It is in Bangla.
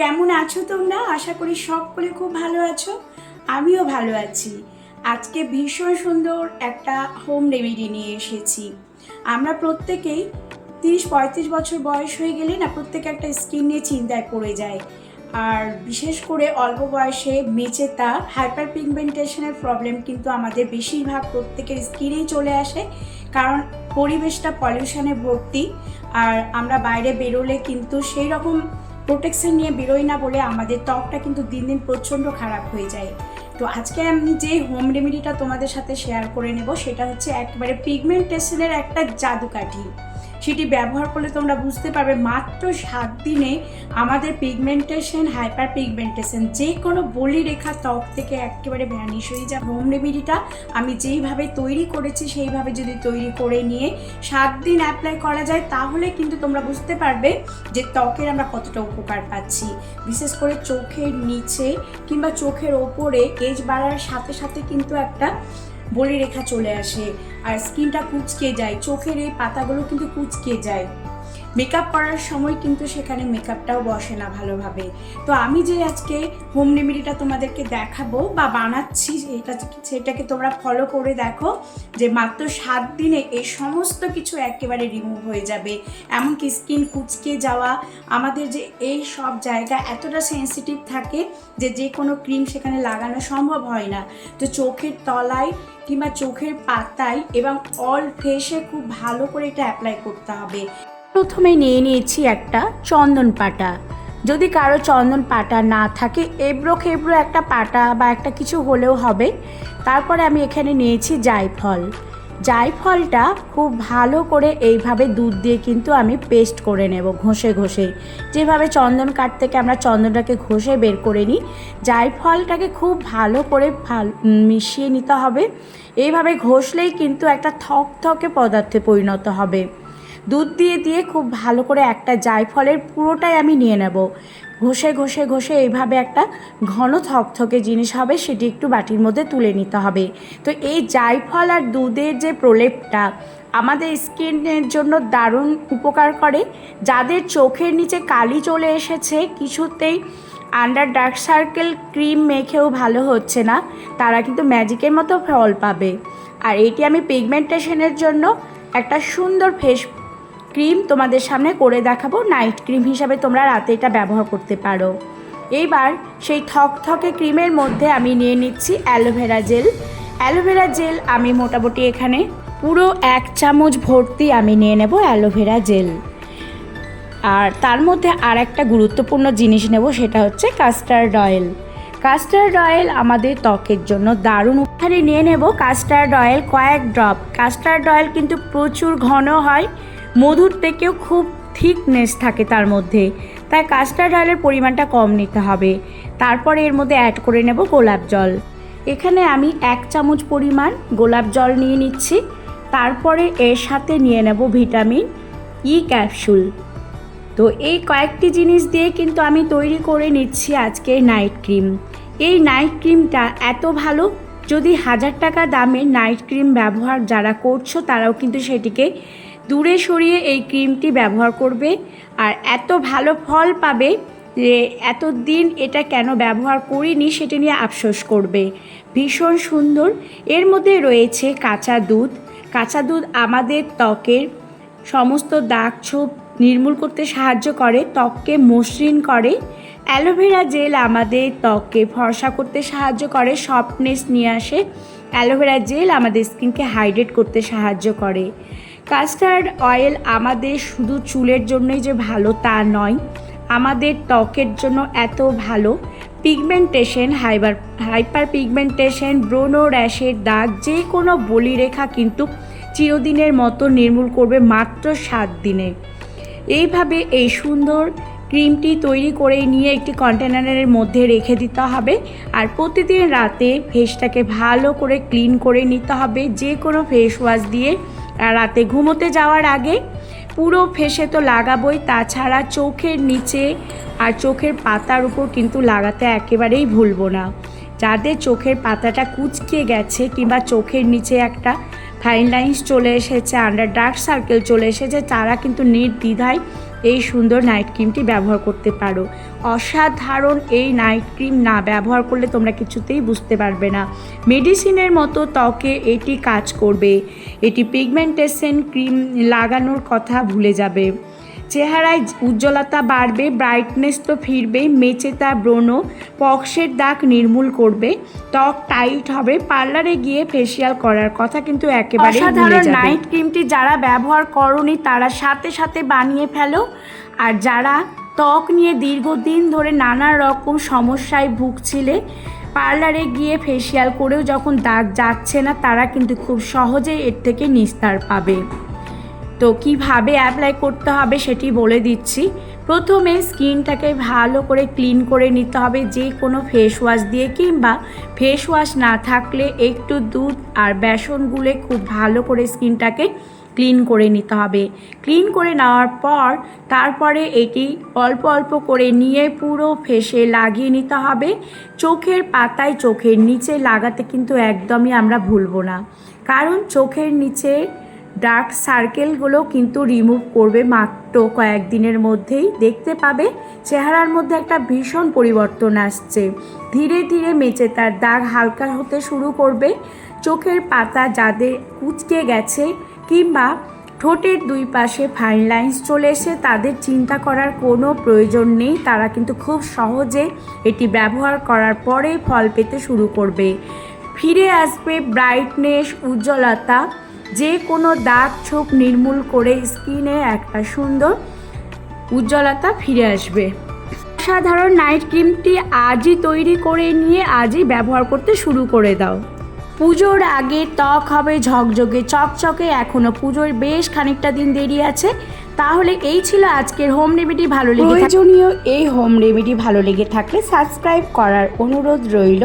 কেমন আছো তোমরা? আশা করি সকলে খুব ভালো আছো। আমিও ভালো আছি। আজকে ভীষণ সুন্দর একটা হোম রেমেডি নিয়ে এসেছি। আমরা প্রত্যেকেই তিরিশ, পঁয়ত্রিশ বছর বয়স হয়ে গেলে না প্রত্যেকে একটা স্কিন নিয়ে চিন্তায় পড়ে যায়। আর বিশেষ করে অল্প বয়সে মেচেতা হাইপার পিগমেন্টেশনের প্রবলেম কিন্তু আমাদের বেশিরভাগ প্রত্যেকের স্কিনেই চলে আসে। কারণ পরিবেশটা পলিউশনে ভর্তি। আর আমরা বাইরে বেরোলে কিন্তু সেই রকম প্রোটেকশন নিয়ে বেরোয় না বলে আমাদের ত্বকটা কিন্তু দিন দিন প্রচণ্ড খারাপ হয়ে যায়। তো আজকে আমি যে হোম রেমেডিটা তোমাদের সাথে শেয়ার করে নেব, সেটা হচ্ছে একবারে পিগমেন্টেশনের একটা জাদুকাঠি। সেটি ব্যবহার করলে তোমরা বুঝতে পারবে মাত্র সাত দিনে আমাদের পিগমেন্টেশন হাইপার পিগমেন্টেশন যে কোনো বলি রেখা ত্বক থেকে একেবারে ভ্যানিশ হয়ে যায় হোম রেমেডিটা আমি যেইভাবে তৈরি করেছি, সেইভাবে যদি তৈরি করে নিয়ে সাত দিন অ্যাপ্লাই করা যায়, তাহলে কিন্তু তোমরা বুঝতে পারবে যে ত্বকের আমরা কতটা উপকার পাচ্ছি। বিশেষ করে চোখের নিচে কিংবা চোখের ওপরে এজ বাড়ার সাথে সাথে কিন্তু একটা বলি রেখা চলে আসে। আর স্কিনটা কুচকে যায় চোখের এই পাতাগুলো কিন্তু কুচকে যায়। মেকআপ করার সময় কিন্তু সেখানে মেকআপটাও বসে না ভালোভাবে। তো আমি যে আজকে হোম রেমেডিটা তোমাদেরকে দেখাবো বা বানাচ্ছি, এটা সেটাকে তোমরা ফলো করে দেখো যে মাত্র সাত দিনে এই সমস্ত কিছু একেবারে রিমুভ হয়ে যাবে। এমনকি স্কিন কুচকে যাওয়া, আমাদের যে এই সব জায়গা এতটা সেন্সিটিভ থাকে যে যে কোনো ক্রিম সেখানে লাগানো সম্ভব হয় না। তো চোখের তলায় কিংবা চোখের পাতায় এবং অল ফেসে খুব ভালো করে এটা অ্যাপ্লাই করতে হবে। প্রথমে নিয়ে নিয়েছি একটা চন্দন পাটা। যদি কারও চন্দন পাটা না থাকে, এবড়ো খেবড়ো একটা পাটা বা একটা কিছু হলেও হবে, তারপরে আমি এখানে নিয়েছি জায়ফল। জায়ফলটা খুব ভালো করে এইভাবে দুধ দিয়ে কিন্তু আমি পেস্ট করে নেব ঘষে ঘষে। যেভাবে চন্দন কাঠ থেকে আমরা চন্দনটাকে ঘষে বের করে নিই, জায়ফলটাকে খুব ভালো করে মিশিয়ে নিতে হবে। এইভাবে ঘষলেই কিন্তু একটা থকথকে পদার্থে পরিণত হবে। দুধ দিয়ে দিয়ে খুব ভালো করে একটা জায়ফলের পুরোটাই আমি নিয়ে নেব। ঘষে ঘষে ঘষে এইভাবে একটা ঘন থকথকে জিনিস হবে সেটি একটু বাটির মধ্যে তুলে নিতে হবে। তো এই জায়ফল আর দুধের যে প্রলেপটা আমাদের স্কিনের জন্য দারুণ উপকার করে। যাদের চোখের নিচে কালি চলে এসেছে, কিছুতেই আন্ডার ডার্ক সার্কেল ক্রিম মেখেও ভালো হচ্ছে না। তারা কিন্তু ম্যাজিকের মতো ফল পাবে। আর এটি আমি পিগমেন্টেশনের জন্য একটা সুন্দর ফেস ক্রিম তোমাদের সামনে করে দেখাবো, নাইট ক্রিম হিসাবে তোমরা রাতে এটা ব্যবহার করতে পারো। এইবার সেই থকথকে ক্রিমের মধ্যে আমি নিয়ে নিচ্ছি অ্যালোভেরা জেল। অ্যালোভেরা জেল আমি মোটামুটি এখানে পুরো এক চামচ ভর্তি আমি নিয়ে নেব অ্যালোভেরা জেল। আর তার মধ্যে আর একটা গুরুত্বপূর্ণ জিনিস নেব, সেটা হচ্ছে কাস্টার্ড অয়েল। কাস্টার্ড অয়েল আমাদের ত্বকের জন্য দারুণ ওখানে নিয়ে নেব কাস্টার্ড অয়েল কয়েক ড্রপ। কাস্টার্ড অয়েল কিন্তু প্রচুর ঘন হয় মধুর থেকেও খুব থিকনেস থাকে তার মধ্যে। তাই কাস্টার্ড অয়েলের পরিমাণটা কম নিতে হবে। তারপরে এর মধ্যে অ্যাড করে নেব গোলাপ জল। এখানে আমি এক চামচ পরিমাণ গোলাপ জল নিয়ে নিচ্ছি। তারপরে এর সাথে নিয়ে নেব ভিটামিন ই ক্যাপসুল তো এই কয়েকটি জিনিস দিয়ে কিন্তু আমি তৈরি করে নিচ্ছি আজকে নাইট ক্রিম এই নাইট ক্রিমটা এত ভালো, যদি হাজার টাকা দামের নাইট ক্রিম ব্যবহার যারা করছ, তারাও কিন্তু সেটিকে দূরে সরিয়ে এই ক্রিমটি ব্যবহার করবে। আর এত ভালো ফল পাবে যে এতদিন এটা কেন ব্যবহার করিনি সেটা নিয়ে আফসোস করবে। ভীষণ সুন্দর। এর মধ্যে রয়েছে কাঁচা দুধ। কাঁচা দুধ আমাদের ত্বকের সমস্ত দাগ ছোপ নির্মূল করতে সাহায্য করে, ত্বককে মসৃণ করে। অ্যালোভেরা জেল আমাদের ত্বককে ফর্সা করতে সাহায্য করে, সফটনেস নিয়ে আসে। অ্যালোভেরা জেল আমাদের স্কিনকে হাইড্রেট করতে সাহায্য করে। কাস্টার্ড অয়েল আমাদের শুধু চুলের জন্যই যে ভালো তা নয়, আমাদের ত্বকের জন্য এত ভালো। পিগমেন্টেশন, হাইবার হাইপার পিগমেন্টেশন ব্রোনো র্যাশের দাগ, যে কোনো বলিরেখা কিন্তু চিরদিনের মতো নির্মূল করবে মাত্র সাত দিনে। এইভাবে এই সুন্দর ক্রিমটি তৈরি করে নিয়ে একটি কন্টেনারের মধ্যে রেখে দিতে হবে। আর প্রতিদিন রাতে ফেসটাকে ভালো করে ক্লিন করে নিতে হবে। যে কোনো ফেস ওয়াশ দিয়ে আর রাতে ঘুমোতে যাওয়ার আগে। পুরো ফেসে তো লাগাবোই, তাছাড়া চোখের নিচে আর চোখের পাতার উপর কিন্তু লাগাতে একেবারেই ভুলবো না। যাদের চোখের পাতাটা কুচকে গেছে কিংবা চোখের নিচে একটা ফাইন লাইন্স চলে এসেছে আন্ডার ডার্ক সার্কেল চলে এসেছে, তারা কিন্তু নির্দ্বিধায় এই সুন্দর নাইট ক্রিমটি ব্যবহার করতে পারো। অসাধারণ এই নাইট ক্রিম না ব্যবহার করলে তোমরা কিছুতেই বুঝতে পারবে না। মেডিসিনের মতো ত্বকে এটি কাজ করবে। এটি পিগমেন্টেশন ক্রিম লাগানোর কথা ভুলে যাবে। চেহারায় উজ্জ্বলতা বাড়বে ব্রাইটনেস তো ফিরবে মেচেতা ব্রণ পক্সের দাগ নির্মূল করবে ত্বক টাইট হবে পার্লারে গিয়ে ফেসিয়াল করার কথা কিন্তু একেবারে অসাধারণ নাইট ক্রিমটি যারা ব্যবহার করনি তারা সাথে সাথে বানিয়ে ফেলো। আর যারা ত্বক নিয়ে দীর্ঘদিন ধরে নানা রকম সমস্যায় ভুগছিলে পার্লারে গিয়ে ফেসিয়াল করেও যখন দাগ যাচ্ছে না তারা কিন্তু খুব সহজেই এর থেকে নিস্তার পাবে। তো কীভাবে অ্যাপ্লাই করতে হবে সেটি বলে দিচ্ছি। প্রথমে স্কিনটাকে ভালো করে ক্লিন করে নিতে হবে, যে কোনো ফেস ওয়াশ দিয়ে কিংবা ফেস ওয়াশ না থাকলে একটু দুধ আর বেসন গুলে খুব ভালো করে স্কিনটাকে ক্লিন করে নিতে হবে। ক্লিন করে নেওয়ার পর তারপরে এটি অল্প অল্প করে নিয়ে পুরো ফেসে লাগিয়ে নিতে হবে। চোখের পাতায় চোখের নিচে লাগাতে কিন্তু একদমই আমরা ভুলবো না। কারণ চোখের নিচে ডার্ক সার্কেলগুলো কিন্তু রিমুভ করবে মাত্র কয়েকদিনের মধ্যেই। দেখতে পাবে চেহারার মধ্যে একটা ভীষণ পরিবর্তন আসছে। ধীরে ধীরে মেচে তার দাগ হালকা হতে শুরু করবে। চোখের পাতা যাদের কুচকে গেছে কিংবা ঠোঁটের দুই পাশে ফাইন লাইন্স চলে এসে তাদের চিন্তা করার কোনো প্রয়োজন নেই। তারা কিন্তু খুব সহজে এটি ব্যবহার করার পরেই ফল পেতে শুরু করবে। ফিরে আসবে ব্রাইটনেস উজ্জ্বলতা যে কোনো দাগ ছোপ নির্মূল করে স্কিনে একটা সুন্দর উজ্জ্বলতা ফিরে আসবে। সাধারণ নাইট ক্রিমটি আজই তৈরি করে নিয়ে আজই ব্যবহার করতে শুরু করে দাও। পুজোর আগে ত্বক হবে ঝকঝকে, চকচকে এখনও পুজোর বেশ খানিকটা দিন দেরি আছে, তাহলে এই ছিল আজকের হোম রেমেডি ভালো লেগে প্রয়োজনীয় এই হোম রেমেডি ভালো লেগে থাকলে সাবস্ক্রাইব করার অনুরোধ রইল।